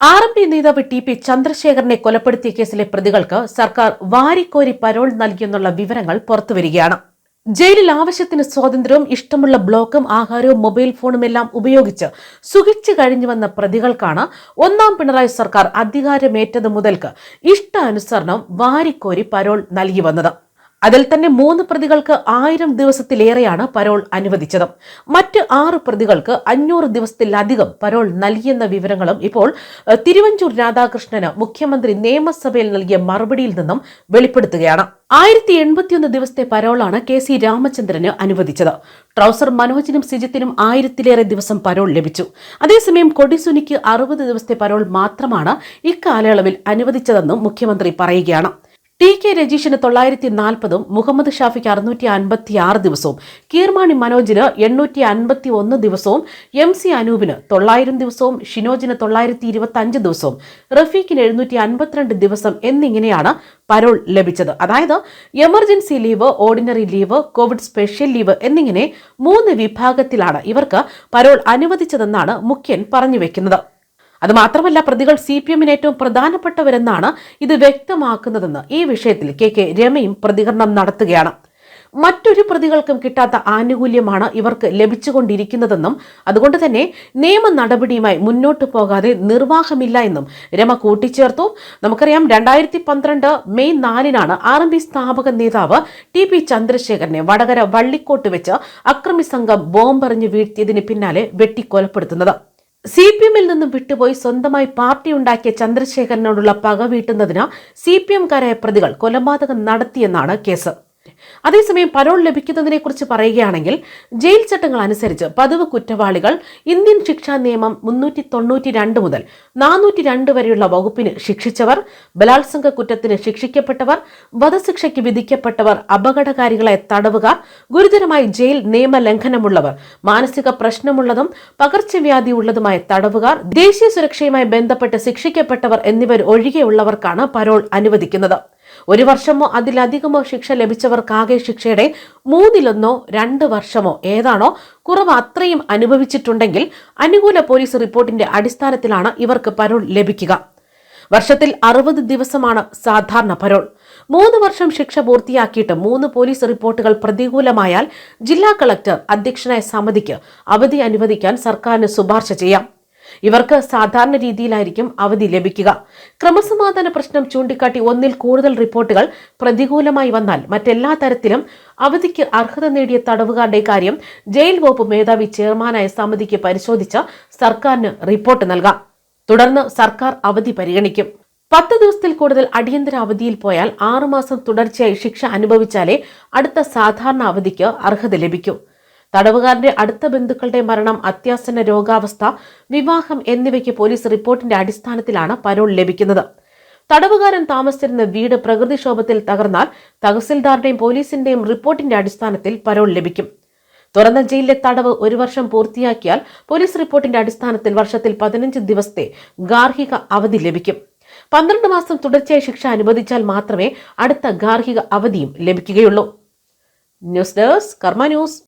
R M P നേതാവ് T P ചന്ദ്രശേഖരനെ കൊലപ്പെടുത്തിയ കേസിലെ പ്രതികൾക്ക് സർക്കാർ വാരിക്കോരി പരോൾ നൽകിയെന്നുള്ള വിവരങ്ങൾ പുറത്തുവരികയാണ്. ജയിലിൽ ആവശ്യത്തിന് സ്വാതന്ത്ര്യവും ഇഷ്ടമുള്ള ബ്ലോക്കും ആഹാരവും മൊബൈൽ ഫോണും എല്ലാം ഉപയോഗിച്ച് സുഖിച്ചു കഴിഞ്ഞുവന്ന പ്രതികൾക്കാണ് ഒന്നാം പിണറായി സർക്കാർ അധികാരമേറ്റത് മുതൽക്ക് ഇഷ്ടാനുസരണം വാരിക്കോരി പരോൾ നൽകി വന്നത്. അതിൽ തന്നെ മൂന്ന് പ്രതികൾക്ക് ആയിരം ദിവസത്തിലേറെയാണ് പരോൾ അനുവദിച്ചത്. മറ്റ് ആറ് പ്രതികൾക്ക് അഞ്ഞൂറ് ദിവസത്തിലധികം പരോൾ നൽകിയെന്ന വിവരങ്ങളും ഇപ്പോൾ തിരുവഞ്ചൂർ രാധാകൃഷ്ണന് മുഖ്യമന്ത്രി നിയമസഭയിൽ നൽകിയ മറുപടിയിൽ നിന്നും വെളിപ്പെടുത്തുകയാണ്. ആയിരത്തി എൺപത്തിയൊന്ന് ദിവസത്തെ പരോളാണ് കെ സി രാമചന്ദ്രന് അനുവദിച്ചത്. ട്രൗസർ മനോജിനും സിജിത്തിനും ആയിരത്തിലേറെ ദിവസം പരോൾ ലഭിച്ചു. അതേസമയം കൊടിസുനിക്ക് അറുപത് ദിവസത്തെ പരോൾ മാത്രമാണ് ഇക്കാലയളവിൽ അനുവദിച്ചതെന്നും മുഖ്യമന്ത്രി പറയുകയാണ്. ടി കെ രജീഷിന് തൊള്ളായിരത്തി നാൽപ്പതും മുഹമ്മദ് ഷാഫിക്ക് അറുന്നൂറ്റി അൻപത്തി ആറ് ദിവസവും കീർമാണി മനോജിന് എണ്ണൂറ്റി അൻപത്തി ഒന്ന് ദിവസവും എം സി അനൂപിന് തൊള്ളായിരം ദിവസവും ഷിനോജിന് തൊള്ളായിരത്തി ഇരുപത്തി അഞ്ച് ദിവസവും റഫീഖിന് എഴുന്നൂറ്റി അൻപത്തിരണ്ട് ദിവസം എന്നിങ്ങനെയാണ് പരോൾ ലഭിച്ചത്. അതായത് emergency leave ordinary leave Covid special leave എന്നിങ്ങനെ മൂന്ന് വിഭാഗത്തിലാണ് ഇവർക്ക് പരോൾ അനുവദിച്ചതെന്നാണ് മുഖ്യൻ പറഞ്ഞു വെക്കുന്നത്. അത് മാത്രമല്ല പ്രതികൾ സി പി എമ്മിന് ഏറ്റവും പ്രധാനപ്പെട്ടവരെന്നാണ് ഇത് വ്യക്തമാക്കുന്നതെന്ന് ഈ വിഷയത്തിൽ കെ കെ രമയും പ്രതികരണം നടത്തുകയാണ്. മറ്റൊരു പ്രതികൾക്കും കിട്ടാത്ത ആനുകൂല്യമാണ് ഇവർക്ക് ലഭിച്ചുകൊണ്ടിരിക്കുന്നതെന്നും അതുകൊണ്ട് തന്നെ നിയമ നടപടിയുമായി മുന്നോട്ട് പോകാതെ നിർവാഹമില്ല എന്നും രമ കൂട്ടിച്ചേർത്തു. നമുക്കറിയാം രണ്ടായിരത്തി പന്ത്രണ്ട് മെയ് നാലിനാണ് ആർ എം പി സ്ഥാപക നേതാവ് ടി പി ചന്ദ്രശേഖരനെ വടകര വള്ളിക്കോട്ട് വെച്ച് അക്രമി സംഘം ബോംബെറിഞ്ഞ് വീഴ്ത്തിയതിന് പിന്നാലെ വെട്ടിക്കൊലപ്പെടുത്തുന്നത്. സി പി എമ്മിൽ നിന്നും വിട്ടുപോയി സ്വന്തമായി പാർട്ടി ഉണ്ടാക്കിയ ചന്ദ്രശേഖരനോടുള്ള പക വീട്ടുന്നതിന് സി പി എംകാരായ പ്രതികൾ കൊലപാതകം നടത്തിയെന്നാണ് കേസ്. അതേസമയം പരോൾ ലഭിക്കുന്നതിനെക്കുറിച്ച് പറയുകയാണെങ്കിൽ ജയിൽ ചട്ടങ്ങൾ അനുസരിച്ച് പതിവ് കുറ്റവാളികൾ ഇന്ത്യൻ ശിക്ഷാ നിയമം മുന്നൂറ്റി തൊണ്ണൂറ്റി രണ്ട് മുതൽ നാനൂറ്റി രണ്ട് വരെയുള്ള വകുപ്പിന് ശിക്ഷിച്ചവർ ബലാത്സംഗ കുറ്റത്തിന് ശിക്ഷിക്കപ്പെട്ടവർ വധശിക്ഷയ്ക്ക് വിധിക്കപ്പെട്ടവർ അപകടകാരികളെ തടവുകാർ ഗുരുതരമായി ജയിൽ നിയമലംഘനമുള്ളവർ മാനസിക പ്രശ്നമുള്ളതും പകർച്ചവ്യാധി ഉള്ളതുമായ തടവുകാർ ദേശീയ സുരക്ഷയുമായി ബന്ധപ്പെട്ട് ശിക്ഷിക്കപ്പെട്ടവർ എന്നിവർ ഒഴികെയുള്ളവർക്കാണ് പരോൾ അനുവദിക്കുന്നത്. ഒരു വർഷമോ അതിലധികമോ ശിക്ഷ ലഭിച്ചവർക്കാകെ ശിക്ഷയുടെ മൂന്നിലൊന്നോ രണ്ട് വർഷമോ ഏതാണോ കുറവ് അത്രയും അനുഭവിച്ചിട്ടുണ്ടെങ്കിൽ അനുകൂല പോലീസ് റിപ്പോർട്ടിന്റെ അടിസ്ഥാനത്തിലാണ് ഇവർക്ക് പരോൾ ലഭിക്കുക. വർഷത്തിൽ അറുപത് ദിവസമാണ് സാധാരണ പരോൾ. മൂന്ന് വർഷം ശിക്ഷ പൂർത്തിയാക്കിയിട്ട് മൂന്ന് പോലീസ് റിപ്പോർട്ടുകൾ പ്രതികൂലമായാൽ ജില്ലാ കളക്ടർ അധ്യക്ഷനായ സമിതിക്ക് അവധി അനുവദിക്കാൻ സർക്കാരിന് ശുപാർശ ചെയ്യാം. ഇവർക്ക് സാധാരണ രീതിയിലായിരിക്കും അവധി ലഭിക്കുക. ക്രമസമാധാന പ്രശ്നം ചൂണ്ടിക്കാട്ടി ഒന്നിൽ കൂടുതൽ റിപ്പോർട്ടുകൾ പ്രതികൂലമായി വന്നാൽ മറ്റെല്ലാ തരത്തിലും അവധിക്ക് അർഹത നേടിയ തടവുകാരുടെ കാര്യം ജയിൽ വകുപ്പ് മേധാവി ചെയർമാനായ സമിതിക്ക് പരിശോധിച്ച് സർക്കാരിന് റിപ്പോർട്ട് നൽകാം. തുടർന്ന് സർക്കാർ അവധി പരിഗണിക്കും. പത്ത് ദിവസത്തിൽ കൂടുതൽ അടിയന്തര അവധിയിൽ പോയാൽ ആറുമാസം തുടർച്ചയായി ശിക്ഷ അനുഭവിച്ചാലേ അടുത്ത സാധാരണ അവധിക്ക് അർഹത ലഭിക്കൂ. തടവുകാരന്റെ അടുത്ത ബന്ധുക്കളുടെ മരണം അത്യാസന്ന രോഗാവസ്ഥ വിവാഹം എന്നിവയ്ക്ക് പോലീസ് റിപ്പോർട്ടിന്റെ അടിസ്ഥാനത്തിലാണ് പരോൾ ലഭിക്കുന്നത്. തടവുകാരൻ താമസിച്ചിരുന്ന വീട് പ്രകൃതിക്ഷോഭത്തിൽ തകർന്നാൽ തഹസിൽദാരുടെയും പോലീസിന്റെയും റിപ്പോർട്ടിന്റെ അടിസ്ഥാനത്തിൽ പരോൾ ലഭിക്കും. തുറന്ന ജയിലിലെ തടവ് ഒരു വർഷം പൂർത്തിയാക്കിയാൽ പോലീസ് റിപ്പോർട്ടിന്റെ അടിസ്ഥാനത്തിൽ വർഷത്തിൽ പതിനഞ്ച് ദിവസത്തെ ഗാർഹിക അവധി ലഭിക്കും. പന്ത്രണ്ട് മാസം തുടർച്ചയായി ശിക്ഷ അനുവദിച്ചാൽ മാത്രമേ അടുത്ത ഗാർഹിക അവധിയും ലഭിക്കുകയുള്ളൂ. News desk Karma news.